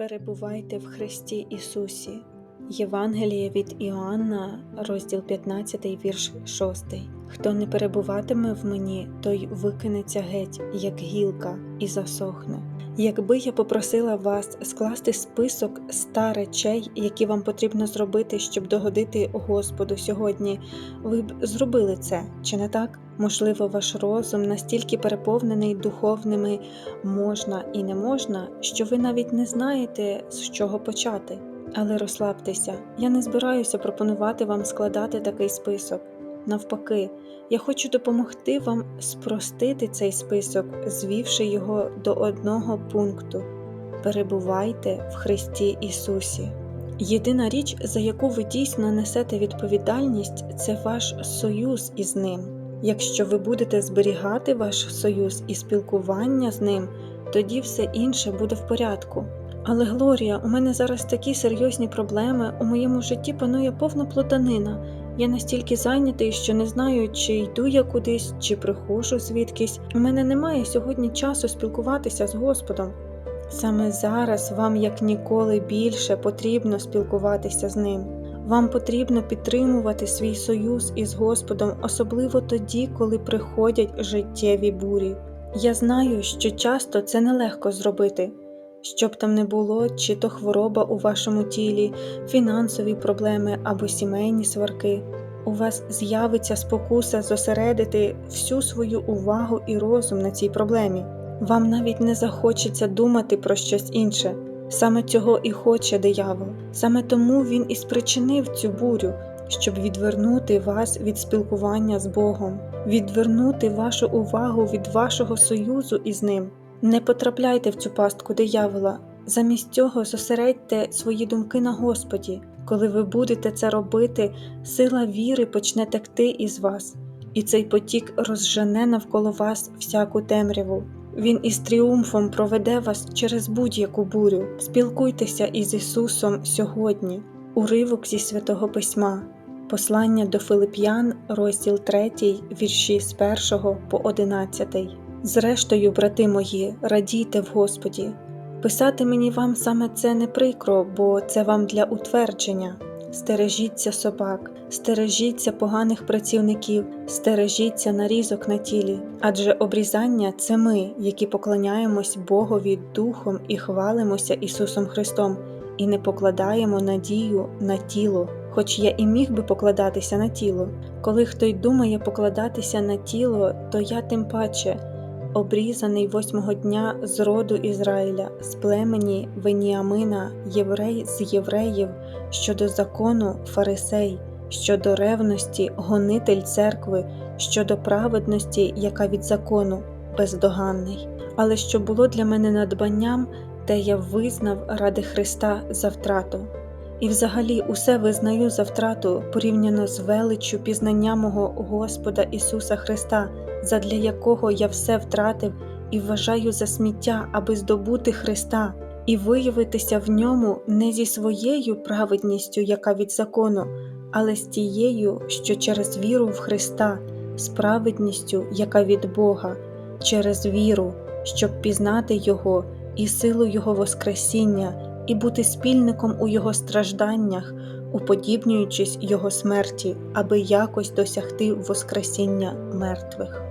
Перебувайте в Христі Ісусі. Євангеліє від Іоанна, розділ 15, вірш 6. Хто не перебуватиме в мені, той викинеться геть, як гілка, і засохне. Якби я попросила вас скласти список ста речей, які вам потрібно зробити, щоб догодити Господу сьогодні, ви б зробили це, чи не так? Можливо, ваш розум настільки переповнений духовними можна і не можна, що ви навіть не знаєте, з чого почати. Але розслабтеся, я не збираюся пропонувати вам складати такий список. Навпаки, я хочу допомогти вам спростити цей список, звівши його до одного пункту: перебувайте в Христі Ісусі. Єдина річ, за яку ви дійсно несете відповідальність, це ваш союз із ним. Якщо ви будете зберігати ваш союз і спілкування з ним, тоді все інше буде в порядку. Але Глорія, у мене зараз такі серйозні проблеми, у моєму житті панує повна плутанина. Я настільки зайнятий, що не знаю, чи йду я кудись, чи приходжу звідкись. У мене немає сьогодні часу спілкуватися з Господом. Саме зараз вам як ніколи більше потрібно спілкуватися з ним. Вам потрібно підтримувати свій союз із Господом, особливо тоді, коли приходять життєві бурі. Я знаю, що часто це нелегко зробити. Щоб там не було, чи то хвороба у вашому тілі, фінансові проблеми або сімейні сварки, у вас з'явиться спокуса зосередити всю свою увагу і розум на цій проблемі. Вам навіть не захочеться думати про щось інше. Саме цього і хоче диявол. Саме тому він і спричинив цю бурю, щоб відвернути вас від спілкування з Богом, відвернути вашу увагу від вашого союзу із ним. Не потрапляйте в цю пастку диявола. Замість цього зосередьте свої думки на Господі. Коли ви будете це робити, сила віри почне текти із вас, і цей потік розжене навколо вас всяку темряву. Він із тріумфом проведе вас через будь-яку бурю. Спілкуйтеся із Ісусом сьогодні, уривок зі святого Письма, послання до Филип'ян, розділ 3, вірші з 1 по 11. Зрештою, брати мої, радійте в Господі. Писати мені вам саме це не прикро, бо це вам для утвердження. Стережіться собак, стережіться поганих працівників, стережіться нарізок на тілі, адже обрізання це ми, які поклоняємось Богові Духом і хвалимося Ісусом Христом, і не покладаємо надію на тіло, хоч я і міг би покладатися на тіло. Коли хто й думає покладатися на тіло, то я тим паче обрізаний восьмого дня з роду Ізраїля, з племені Веніамина, єврей з євреїв, щодо закону фарисей, щодо ревності, гонитель церкви, щодо праведності, яка від закону, бездоганний. Але що було для мене надбанням, те я визнав ради Христа за втрату. І взагалі усе визнаю за втрату порівняно з величчю пізнання мого Господа Ісуса Христа, задля якого я все втратив і вважаю за сміття, аби здобути Христа і виявитися в ньому не зі своєю праведністю, яка від закону, але з тією, що через віру в Христа, з праведністю, яка від Бога, через віру, щоб пізнати Його і силу Його Воскресіння і бути спільником у Його стражданнях, уподібнюючись Його смерті, аби якось досягти Воскресіння мертвих.